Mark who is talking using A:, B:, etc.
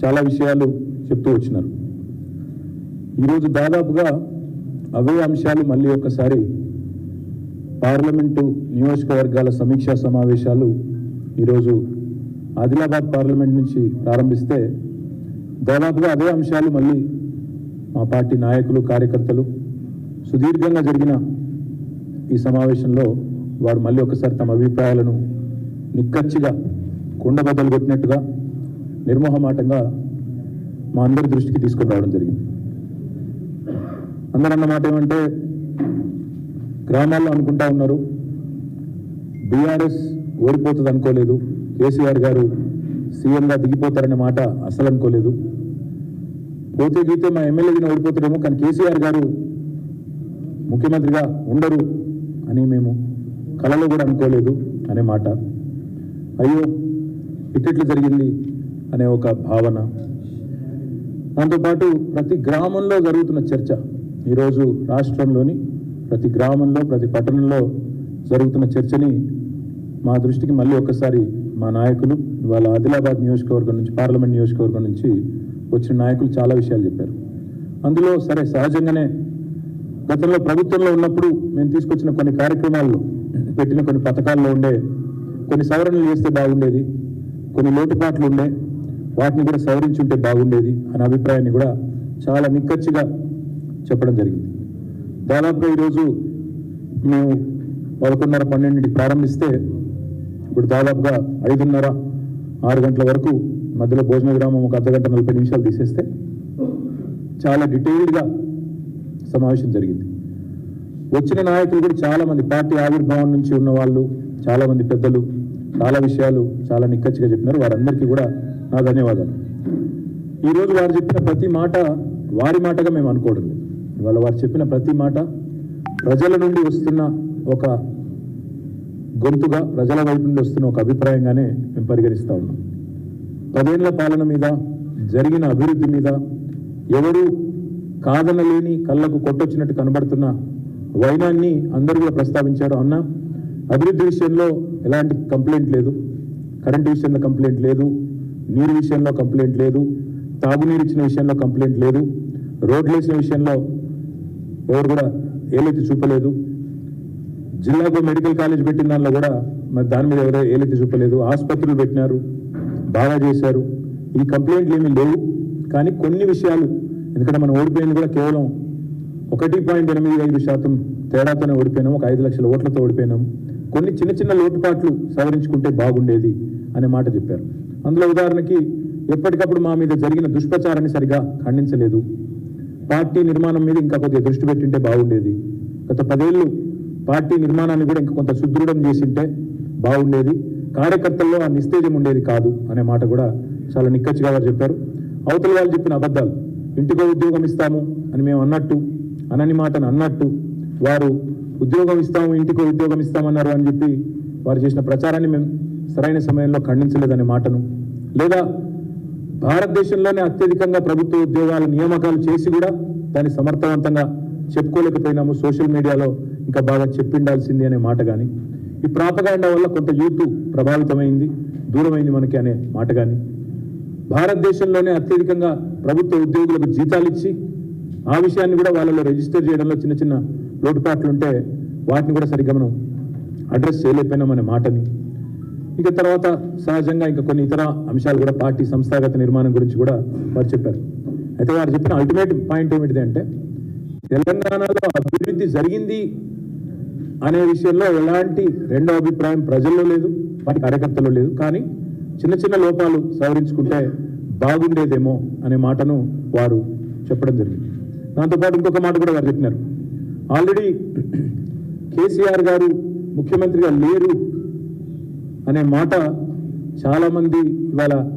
A: చాలా విషయాలు చెప్తూ వచ్చినారు. ఈరోజు దాదాపుగా అవే అంశాలు మళ్ళీ ఒకసారి పార్లమెంటు నియోజకవర్గాల సమీక్షా సమావేశాలు ఈరోజు ఆదిలాబాద్ పార్లమెంట్ నుంచి ప్రారంభిస్తే దాదాపుగా అదే అంశాలు మళ్ళీ మా పార్టీ నాయకులు కార్యకర్తలు సుదీర్ఘంగా జరిగిన ఈ సమావేశంలో వారు మళ్ళీ ఒకసారి తమ అభిప్రాయాలను నిక్కచ్చిగా కుండబద్దలు కొట్టినట్టుగా నిర్మోహమాటంగా మా అందరి దృష్టికి తీసుకుని రావడం జరిగింది. అందరన్న మాట ఏమంటే గ్రామాల్లో అనుకుంటా ఉన్నారు బీఆర్ఎస్ ఓడిపోతుంది అనుకోలేదు కేసీఆర్ గారు సీఎంగా దిగిపోతారనే మాట అసలు అనుకోలేదు. పోతే గీతే మా ఎమ్మెల్యేగా ఓడిపోతాడేమో కానీ కేసీఆర్ గారు ముఖ్యమంత్రిగా ఉండరు అని మేము కళలో కూడా అనుకోలేదు అనే మాట. అయ్యో ఇట్టిట్లు జరిగింది అనే ఒక భావన. దాంతోపాటు ప్రతి గ్రామంలో జరుగుతున్న చర్చ. ఈరోజు రాష్ట్రంలోని ప్రతి గ్రామంలో ప్రతి పట్టణంలో జరుగుతున్న చర్చని మా దృష్టికి మళ్ళీ ఒక్కసారి మా నాయకులు ఇవాళ ఆదిలాబాద్ నియోజకవర్గం నుంచి పార్లమెంట్ నియోజకవర్గం నుంచి వచ్చిన నాయకులు చాలా విషయాలు చెప్పారు. అందులో సరే సహజంగానే గతంలో ప్రభుత్వంలో ఉన్నప్పుడు మేము తీసుకొచ్చిన కొన్ని కార్యక్రమాల్లో పెట్టిన కొన్ని పథకాల్లో ఉండే కొన్ని సవరణలు చేస్తే బాగుండేది. కొన్ని లోటుపాట్లు ఉండే వాటిని కూడా సవరించి ఉంటే బాగుండేది అనే అభిప్రాయాన్ని కూడా చాలా నిక్కచ్చిగా చెప్పడం జరిగింది. దాదాపుగా ఈరోజు మేము పదకొండున్నర పన్నెండింటికి ప్రారంభిస్తే ఇప్పుడు దాదాపుగా ఐదున్నర ఆరు గంటల వరకు మధ్యలో భోజన విరామం ఒక అర్ధ గంట నలభై నిమిషాలు తీసేస్తే చాలా డీటెయిల్డ్గా సమావేశం జరిగింది. వచ్చిన నాయకులు కూడా చాలామంది పార్టీ ఆవిర్భావం నుంచి ఉన్న వాళ్ళు చాలామంది పెద్దలు చాలా విషయాలు చాలా నిక్కచ్చిగా చెప్పినారు. వారందరికీ కూడా నా ధన్యవాదాలు. ఈరోజు వారు చెప్పిన ప్రతి మాట వారి మాటగా మేము అనుకోవడం లేదు. ఇవాళ వారు చెప్పిన ప్రతి మాట ప్రజల నుండి వస్తున్న ఒక గొంతుగా ప్రజల వైపు నుండి వస్తున్న ఒక అభిప్రాయంగానే మేము పరిగణిస్తా ఉన్నాం. పదేళ్ళ పాలన మీద జరిగిన అభివృద్ధి మీద ఎవరు కాదనలేని కళ్ళకు కొట్టొచ్చినట్టు కనబడుతున్న వైనాన్ని అందరూ కూడా ప్రస్తావించారు అన్న? అభివృద్ధి విషయంలో ఎలాంటి కంప్లైంట్ లేదు. కరెంటు విషయంలో కంప్లైంట్ లేదు. నీరు విషయంలో కంప్లైంట్ లేదు. తాగునీరు ఇచ్చిన విషయంలో కంప్లైంట్ లేదు. రోడ్లు వేసిన విషయంలో ఎవరు కూడా ఏలెత్తి చూపలేదు. జిల్లాకు మెడికల్ కాలేజ్ పెట్టిన దానిలో కూడా మరి దాని మీద ఎవరో ఏలెత్తి చూపలేదు. ఆసుపత్రులు పెట్టినారు. బాగా చేశారు. ఈ కంప్లైంట్లు ఏమీ లేవు. కానీ కొన్ని విషయాలు ఎందుకంటే మనం ఓడిపోయింది కూడా కేవలం ఒకటి పాయింట్ ఎనిమిది ఐదు శాతం తేడాతోనే ఓడిపోయినాము ఒక ఐదు లక్షల ఓట్లతో ఓడిపోయినాము కొన్ని చిన్న చిన్న లోటుపాట్లు సవరించుకుంటే బాగుండేది అనే మాట చెప్పారు. అందులో ఉదాహరణకి ఎప్పటికప్పుడు మా మీద జరిగిన దుష్ప్రచారాన్ని సరిగా ఖండించలేదు. పార్టీ నిర్మాణం మీద ఇంకా కొద్దిగా దృష్టి పెట్టింటే బాగుండేది. గత పదేళ్ళు పార్టీ నిర్మాణాన్ని కూడా ఇంకా కొంత సుదృఢం చేసింటే బాగుండేది. కార్యకర్తల్లో ఆ నిస్తేజం ఉండేది కాదు అనే మాట కూడా చాలా నిక్కచ్చిగా వారు చెప్పారు. అవతల వాళ్ళు చెప్పిన అబద్ధాలు ఇంటికో ఉద్యోగం ఇస్తాము అని మేము అన్నట్టు అనని మాటను అన్నట్టు వారు ఉద్యోగం ఇస్తాము ఇంటికో ఉద్యోగం ఇస్తామన్నారు అని చెప్పి వారు చేసిన ప్రచారాన్ని మేము సరైన సమయంలో ఖండించలేదనే మాటను. లేదా భారతదేశంలోనే అత్యధికంగా ప్రభుత్వ ఉద్యోగాల నియామకాలు చేసి కూడా దాన్ని సమర్థవంతంగా చెప్పుకోలేకపోయినాము. సోషల్ మీడియాలో ఇంకా బాగా చెప్పిండాల్సింది అనే మాట కానీ ఈ ప్రాపగాండా వల్ల కొంత యూత్ ప్రభావితమైంది దూరమైంది మనకి అనే మాట కానీ భారతదేశంలోనే అత్యధికంగా ప్రభుత్వ ఉద్యోగులకు జీతాలు ఇచ్చి ఆ విషయాన్ని కూడా వాళ్ళలో రిజిస్టర్ చేయడంలో చిన్న చిన్న లోటుపాట్లు ఉంటే వాటిని కూడా సరిగ్గా మనం అడ్రస్ చేయలేకపోయినామనే మాటని. ఇక తర్వాత సహజంగా ఇంకా కొన్ని ఇతర అంశాలు కూడా పార్టీ సంస్థాగత నిర్మాణం గురించి కూడా వారు చెప్పారు. అయితే వారు చెప్పిన అల్టిమేట్ పాయింట్ ఏమిటిది అంటే తెలంగాణలో అభివృద్ధి జరిగింది అనే విషయంలో ఎలాంటి రెండో అభిప్రాయం ప్రజల్లో లేదు వాటి కార్యకర్తల్లో లేదు. కానీ చిన్న చిన్న లోపాలు సవరించుకుంటే బాగుండేదేమో అనే మాటను వారు చెప్పడం జరిగింది. దాంతోపాటు ఇంకొక మాట కూడా వారు చెప్పినారు. ఆల్రెడీ కేసీఆర్ గారు ముఖ్యమంత్రిగా లేరు అనే మాట చాలామంది ఇవాళ